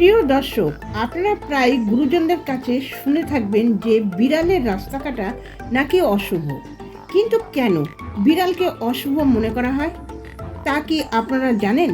প্রিয় দর্শক, আপনারা প্রায় গুরুজনদের কাছে শুনে থাকবেন যে বিড়ালের রাস্তা কাটা নাকি অশুভ। কিন্তু কেন বিড়ালকে অশুভ মনে করা হয়? তা কি আপনারা জানেন?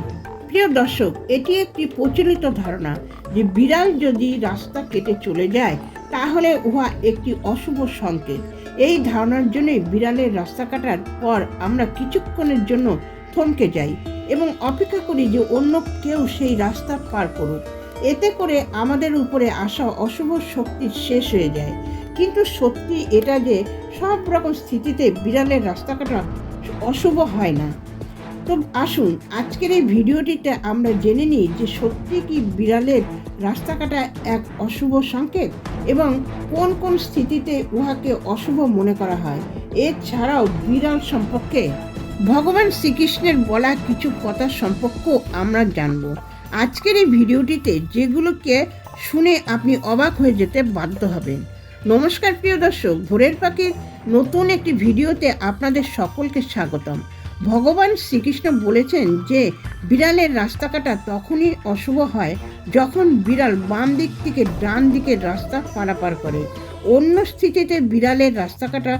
প্রিয় দর্শক, এটি একটি প্রচলিত ধারণা যে বিড়াল যদি রাস্তা কেটে চলে যায়, তাহলে উহা একটি অশুভ সংকেত। এই ধারণার জন্যই বিড়ালের রাস্তা কাটার পর আমরা কিছুক্ষণের জন্য থমকে যাই এবং অপেক্ষা করি যে অন্য কেউ সেই রাস্তা পার করুক। এতে করে আমাদের উপরে আসা অশুভ শক্তি শেষ হয়ে যায়। কিন্তু সত্যি এটা যে সব রকম স্থিতিতে বিড়ালের রাস্তা কাটা অশুভ হয় না। তো আসুন, আজকের এই ভিডিওটিতে আমরা জেনে নিই যে সত্যি কি বিড়ালের রাস্তা কাটা এক অশুভ সংকেত এবং কোন কোন স্থিতিতে উহাকে অশুভ মনে করা হয়। এছাড়াও বিড়াল সম্পর্কে ভগবান শ্রীকৃষ্ণের বলা কিছু কথা সম্পর্কেও আমরা জানব। আজকের এই ভিডিওটিতে যেগুলোকে শুনে আপনি অবাক হয়ে যেতে বাধ্য হবেন। নমস্কার প্রিয় দর্শক, ভোরের পাখির নতুন একটি ভিডিওতে আপনাদের সকলকে স্বাগতম। ভগবান শ্রীকৃষ্ণ বলেছেন যে, বিড়ালের রাস্তা কাটা তখনই অশুভ হয় যখন বিড়াল বাম দিক থেকে ডান দিকের রাস্তা পারাপার করে। অন্য স্থিতিতে বিড়ালের রাস্তা কাটা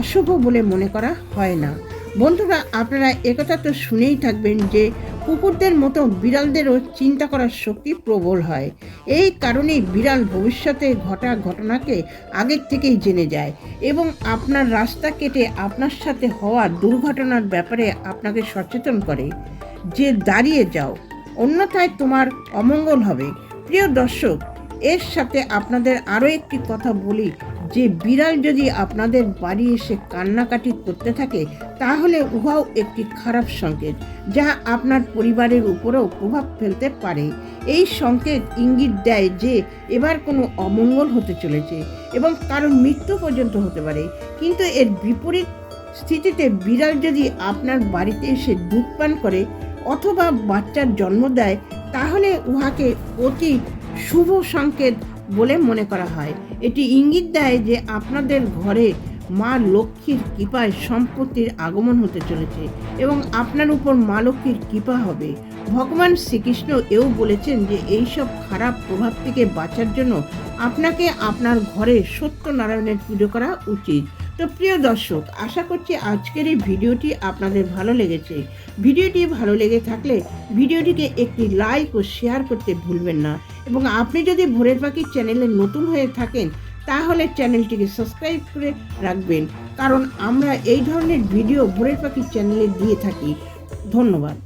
অশুভ বলে মনে করা হয় না। বন্ধুরা, আপনারা একথা তো শুনেই থাকবেন যে কুকুরদের মতো বিড়ালদেরও চিন্তা করার শক্তি প্রবল হয়। এই কারণেই বিড়াল ভবিষ্যতে ঘটা ঘটনাকে আগের থেকেই জেনে যায় এবং আপনার রাস্তা কেটে আপনার সাথে হওয়া দুর্ঘটনার ব্যাপারে আপনাকে সচেতন করে। যে দাঁড়িয়ে যাও, অন্যথায় তোমার অমঙ্গল হবে। প্রিয় দর্শক এর সাথে আপনাদের আরও একটি কথা বলি, যে বিড়াল যদি আপনাদের বাড়ি এসে কান্নাকাটি করতে থাকে, তাহলে উহাও একটি খারাপ সংকেত, যা আপনার পরিবারের উপরেও প্রভাব ফেলতে পারে। এই সংকেত ইঙ্গিত দেয় যে, এবার কোনো অমঙ্গল হতে চলেছে এবং কারোর মৃত্যু পর্যন্ত হতে পারে। কিন্তু এর বিপরীত স্থিতিতে বিড়াল যদি আপনার বাড়িতে এসে দুধ পান করে অথবা বাচ্চার জন্ম দেয়, তাহলে উহাকে অতি শুভ সংকেত বলে মনে করা হয়। এটি ইঙ্গিত দেয় যে আপনাদের ঘরে মা লক্ষ্মীর কৃপায় সম্পত্তির আগমন হতে চলেছে এবং আপনার উপর মা লক্ষ্মীর কৃপা হবে। ভগবান শ্রীকৃষ্ণ এও বলেছেন যে এইসব খারাপ প্রভাব থেকে বাঁচার জন্য আপনাকে আপনার ঘরে সত্যনারায়ণের পুজো করা উচিত। তো প্রিয় দর্শক, আশা করছি আজকের এই ভিডিওটি আপনাদের ভালো লেগেছে। ভিডিওটি ভালো লেগে থাকলে ভিডিওটিকে একটি লাইক ও শেয়ার করতে ভুলবেন না। এবং আপনি যদি ভোরের পাখির চ্যানেলে নতুন হয়ে থাকেন, তাহলে চ্যানেলটিকে সাবস্ক্রাইব করে রাখবেন। কারণ আমরা এই ধরনের ভিডিও ভোরের পাখির চ্যানেলে দিয়ে থাকি। ধন্যবাদ।